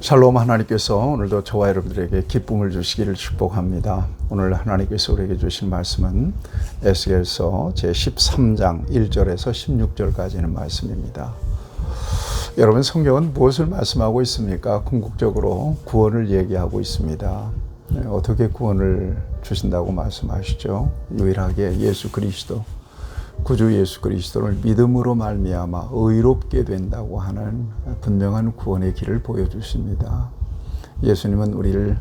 샬롬 하나님께서 오늘도 저와 여러분들에게 기쁨을 주시기를 축복합니다. 오늘 하나님께서 우리에게 주신 말씀은 에스겔서 제13장 1절에서 16절까지는 말씀입니다. 여러분 성경은 무엇을 말씀하고 있습니까? 궁극적으로 구원을 얘기하고 있습니다. 네, 어떻게 구원을 주신다고 말씀하시죠? 유일하게 예수 그리스도 구주 예수 그리스도를 믿음으로 말미암아 의롭게 된다고 하는 분명한 구원의 길을 보여주십니다. 예수님은 우리를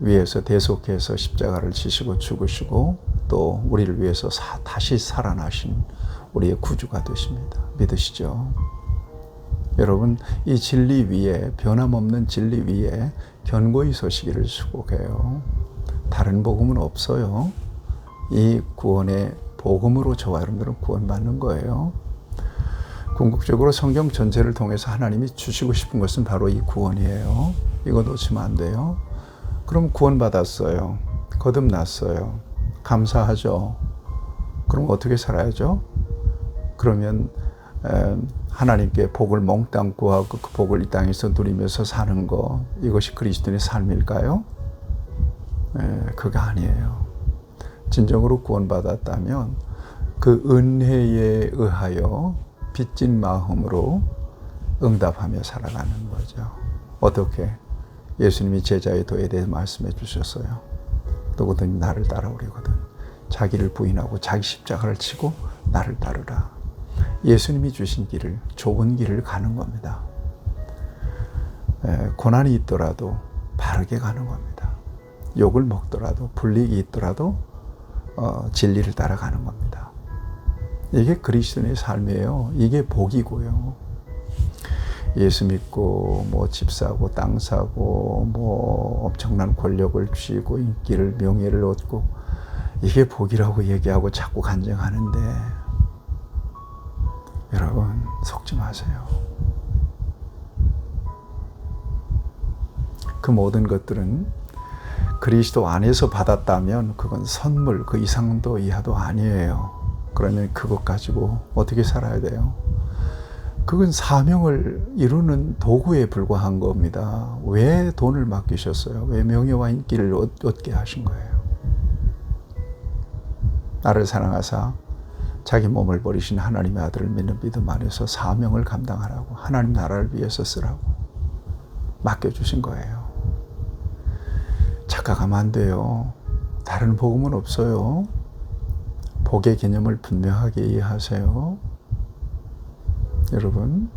위해서 대속해서 십자가를 지시고 죽으시고 또 우리를 위해서 사, 다시 살아나신 우리의 구주가 되십니다. 믿으시죠? 여러분 이 진리 위에 변함없는 진리 위에 견고히 서시기를 수고해요. 다른 복음은 없어요. 이 구원의 복음으로 저와 여러분들은 구원받는 거예요. 궁극적으로 성경 전체를 통해서 하나님이 주시고 싶은 것은 바로 이 구원이에요. 이거 놓치면 안 돼요. 그럼 구원받았어요. 거듭났어요. 감사하죠. 그럼 어떻게 살아야죠? 그러면 하나님께 복을 몽땅 구하고 그 복을 이 땅에서 누리면서 사는 거 이것이 그리스도인의 삶일까요? 그게 아니에요. 진정으로 구원받았다면 그 은혜에 의하여 빚진 마음으로 응답하며 살아가는 거죠. 어떻게? 예수님이 제자의 도에 대해 말씀해 주셨어요. 누구든 나를 따라오려거든 자기를 부인하고 자기 십자가를 치고 나를 따르라. 예수님이 주신 길을 좁은 길을 가는 겁니다. 고난이 있더라도 바르게 가는 겁니다. 욕을 먹더라도 불리기 있더라도 어, 진리를 따라가는 겁니다. 이게 그리스도의 삶이에요. 이게 복이고요. 예수 믿고 뭐 집 사고 땅 사고 뭐 엄청난 권력을 쥐고 인기를 명예를 얻고 이게 복이라고 얘기하고 자꾸 간증하는데 여러분 속지 마세요. 그 모든 것들은 그리스도 안에서 받았다면 그건 선물 그 이상도 이하도 아니에요. 그러면 그것 가지고 어떻게 살아야 돼요? 그건 사명을 이루는 도구에 불과한 겁니다. 왜 돈을 맡기셨어요? 왜 명예와 인기를 얻게 하신 거예요? 나를 사랑하사 자기 몸을 버리신 하나님의 아들을 믿는 믿음 안에서 사명을 감당하라고 하나님 나라를 위해서 쓰라고 맡겨주신 거예요. 착각하면 안 돼요. 다른 복음은 없어요. 복의 개념을 분명하게 이해하세요. 여러분,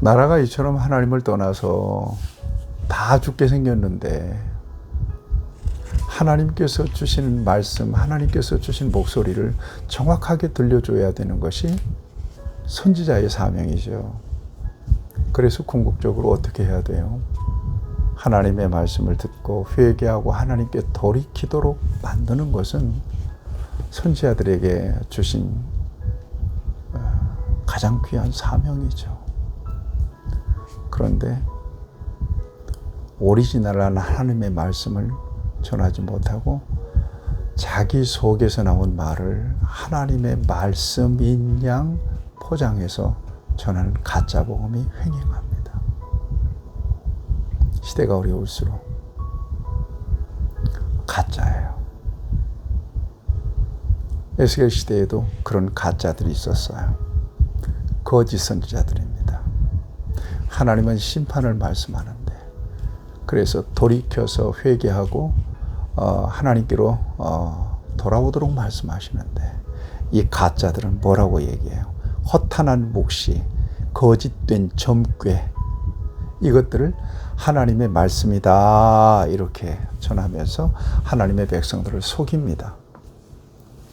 나라가 이처럼 하나님을 떠나서 다 죽게 생겼는데, 하나님께서 주신 말씀, 하나님께서 주신 목소리를 정확하게 들려줘야 되는 것이 선지자의 사명이죠. 그래서 궁극적으로 어떻게 해야 돼요? 하나님의 말씀을 듣고 회개하고 하나님께 돌이키도록 만드는 것은 선지자들에게 주신 어, 가장 귀한 사명이죠. 그런데 오리지널한 하나님의 말씀을 전하지 못하고 자기 속에서 나온 말을 하나님의 말씀인 양 포장해서 전하는 가짜 복음이 횡행합니다. 시대가 어려울수록 가짜예요. 에스겔 시대에도 그런 가짜들이 있었어요. 거짓 선지자들입니다. 하나님은 심판을 말씀하는데 그래서 돌이켜서 회개하고 어, 하나님께로 어, 돌아오도록 말씀하시는데 이 가짜들은 뭐라고 얘기해요? 허탄한 묵시, 거짓된 점괘 이것들을 하나님의 말씀이다. 이렇게 전하면서 하나님의 백성들을 속입니다.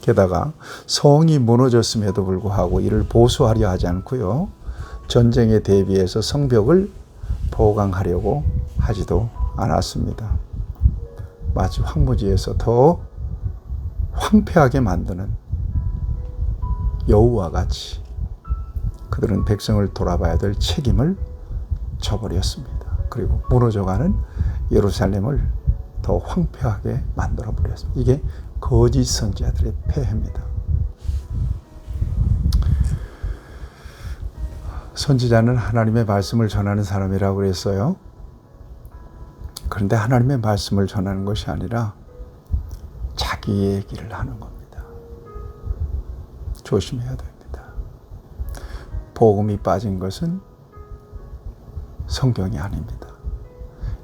게다가 성이 무너졌음에도 불구하고 이를 보수하려 하지 않고요. 전쟁에 대비해서 성벽을 보강하려고 하지도 않았습니다. 마치 황무지에서 더 황폐하게 만드는 여우와 같이 그들은 백성을 돌아봐야 될 책임을 져버렸습니다. 그리고 무너져가는 예루살렘을 더 황폐하게 만들어 버렸습니다. 이게 거짓 선지자들의 폐해입니다. 선지자는 하나님의 말씀을 전하는 사람이라고 그랬어요. 그런데 하나님의 말씀을 전하는 것이 아니라 자기 얘기를 하는 겁니다. 조심해야 됩니다. 복음이 빠진 것은 성경이 아닙니다.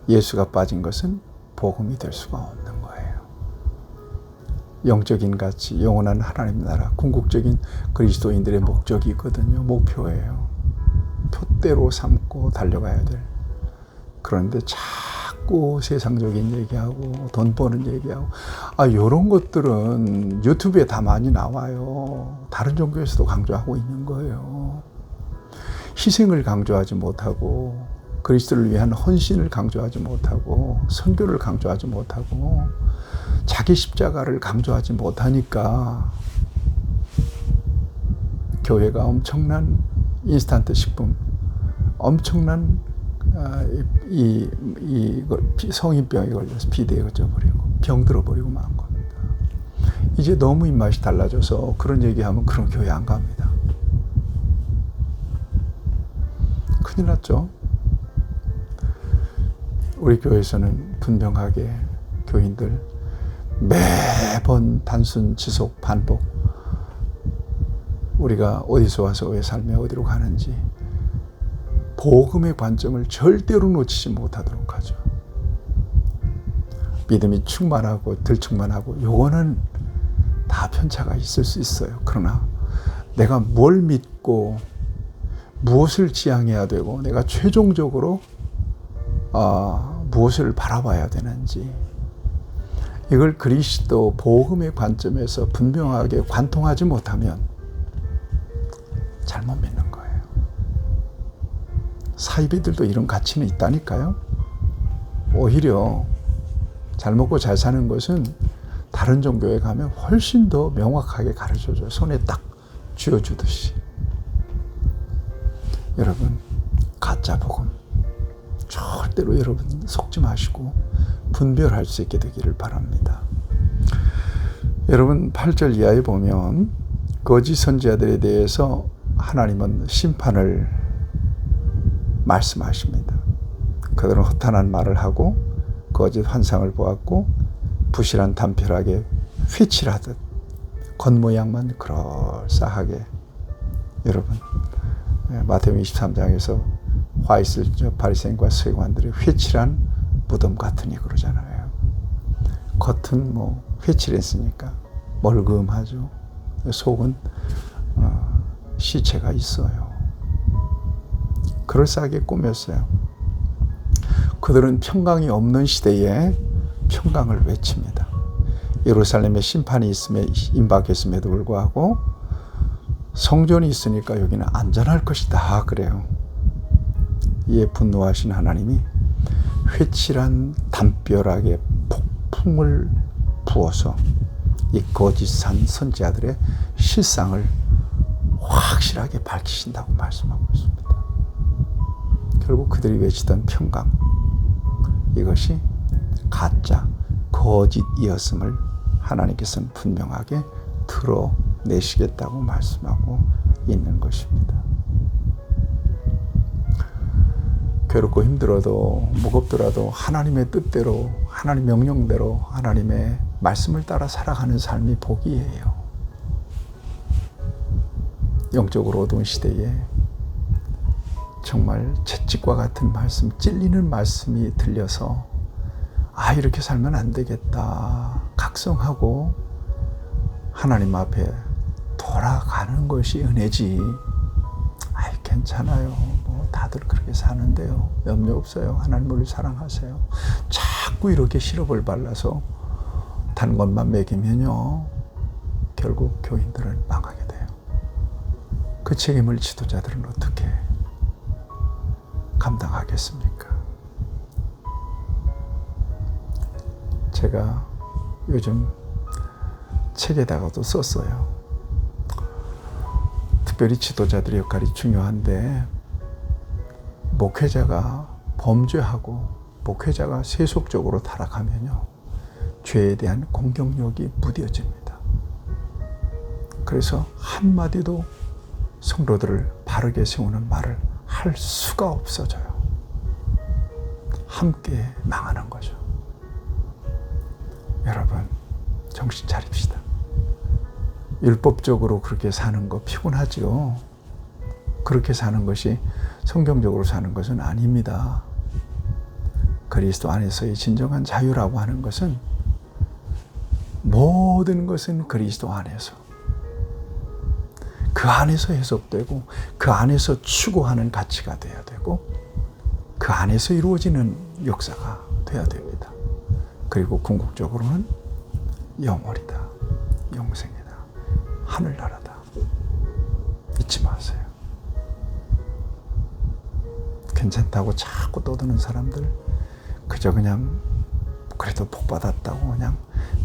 예수가 빠진 것은 복음이 될 수가 없는 거예요. 영적인 가치, 영원한 하나님 나라, 궁극적인 그리스도인들의 목적이 있거든요. 목표예요. 표대로 삼고 달려가야 될. 그런데 자꾸 세상적인 얘기하고 돈 버는 얘기하고 아 요런 것들은 유튜브에 다 많이 나와요. 다른 종교에서도 강조하고 있는 거예요. 희생을 강조하지 못하고 그리스도를 위한 헌신을 강조하지 못하고 선교를 강조하지 못하고 자기 십자가를 강조하지 못하니까 교회가 엄청난 인스턴트 식품, 엄청난 아, 이, 이, 이 성인병에 걸려서 비대에 걸려버리고 병 들어버리고 만 겁니다. 이제 너무 입맛이 달라져서 그런 얘기하면 그런 교회 안 갑니다. 큰일 났죠. 우리 교회에서는 분명하게 교인들 매번 단순 지속 반복 우리가 어디서 와서 왜 삶에 어디로 가는지 복음의 관점을 절대로 놓치지 못하도록 하죠. 믿음이 충만하고 들충만하고 요거는 다 편차가 있을 수 있어요. 그러나 내가 뭘 믿고 무엇을 지향해야 되고 내가 최종적으로 어, 무엇을 바라봐야 되는지 이걸 그리스도 복음의 관점에서 분명하게 관통하지 못하면 잘못 믿는 거예요. 사이비들도 이런 가치는 있다니까요. 오히려 잘 먹고 잘 사는 것은 다른 종교에 가면 훨씬 더 명확하게 가르쳐줘요. 손에 딱 쥐어주듯이. 여러분, 가짜 복음. 절대로 여러분 속지 마시고 분별할 수 있게 되기를 바랍니다. 여러분 8절 이하에 보면 거짓 선지자들에 대해서 하나님은 심판을 말씀하십니다. 그들은 허탄한 말을 하고 거짓 환상을 보았고 부실한 담벼락에 휘칠하듯 겉모양만 그럴싸하게 여러분 마태복음 23장에서 화 있을 바리새인과 서기관들의 회칠한 무덤 같으니 그러잖아요. 겉은 뭐 회칠했으니까 멀금하죠. 속은 어, 시체가 있어요. 그럴싸하게 꾸몄어요. 그들은 평강이 없는 시대에 평강을 외칩니다. 예루살렘에 심판이 있음에 임박했음에도 불구하고 성전이 있으니까 여기는 안전할 것이다 그래요. 이에 분노하신 하나님이 회칠한 담벼락에 폭풍을 부어서 이 거짓산 선지자들의 실상을 확실하게 밝히신다고 말씀하고 있습니다. 결국 그들이 외치던 평강 이것이 가짜 거짓이었음을 하나님께서는 분명하게 드러내시겠다고 말씀하고 있는 것입니다. 괴롭고 힘들어도 무겁더라도 하나님의 뜻대로 하나님 명령대로 하나님의 말씀을 따라 살아가는 삶이 복이에요. 영적으로 어두운 시대에 정말 채찍과 같은 말씀, 찔리는 말씀이 들려서 아 이렇게 살면 안 되겠다 각성하고 하나님 앞에 돌아가는 것이 은혜지. 아 괜찮아요. 다들 그렇게 사는데요. 염려 없어요. 하나님을 사랑하세요. 자꾸 이렇게 시럽을 발라서 단 것만 먹이면요. 결국 교인들은 망하게 돼요. 그 책임을 지도자들은 어떻게 감당하겠습니까? 제가 요즘 책에다가도 썼어요. 특별히 지도자들의 역할이 중요한데 목회자가 범죄하고 목회자가 세속적으로 타락하면요. 죄에 대한 공격력이 무뎌집니다. 그래서 한마디도 성도들을 바르게 세우는 말을 할 수가 없어져요. 함께 망하는 거죠. 여러분, 정신 차립시다. 율법적으로 그렇게 사는 거 피곤하지요. 그렇게 사는 것이 성경적으로 사는 것은 아닙니다. 그리스도 안에서의 진정한 자유라고 하는 것은 모든 것은 그리스도 안에서 그 안에서 해석되고 그 안에서 추구하는 가치가 되어야 되고 그 안에서 이루어지는 역사가 되어야 됩니다. 그리고 궁극적으로는 영월이다. 영생이다. 하늘나라다. 잊지 마세요. 괜찮다고 자꾸 떠드는 사람들 그저 그냥 그래도 복 받았다고 그냥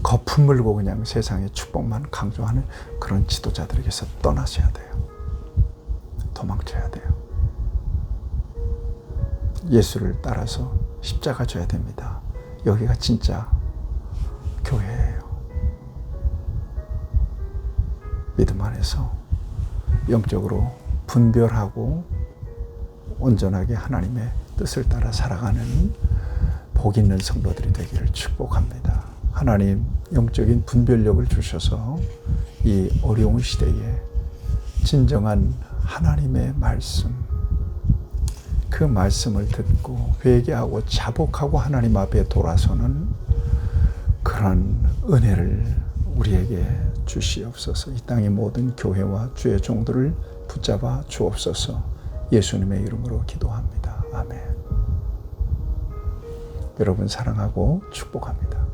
거품 물고 그냥 세상의 축복만 강조하는 그런 지도자들에게서 떠나셔야 돼요. 도망쳐야 돼요. 예수를 따라서 십자가 져야 됩니다. 여기가 진짜 교회예요. 믿음 안에서 영적으로 분별하고 온전하게 하나님의 뜻을 따라 살아가는 복 있는 성도들이 되기를 축복합니다. 하나님 영적인 분별력을 주셔서 이 어려운 시대에 진정한 하나님의 말씀, 그 말씀을 듣고 회개하고 자복하고 하나님 앞에 돌아서는 그런 은혜를 우리에게 주시옵소서. 이 땅의 모든 교회와 주의 종들을 붙잡아 주옵소서. 예수님의 이름으로 기도합니다. 아멘. 여러분 사랑하고 축복합니다.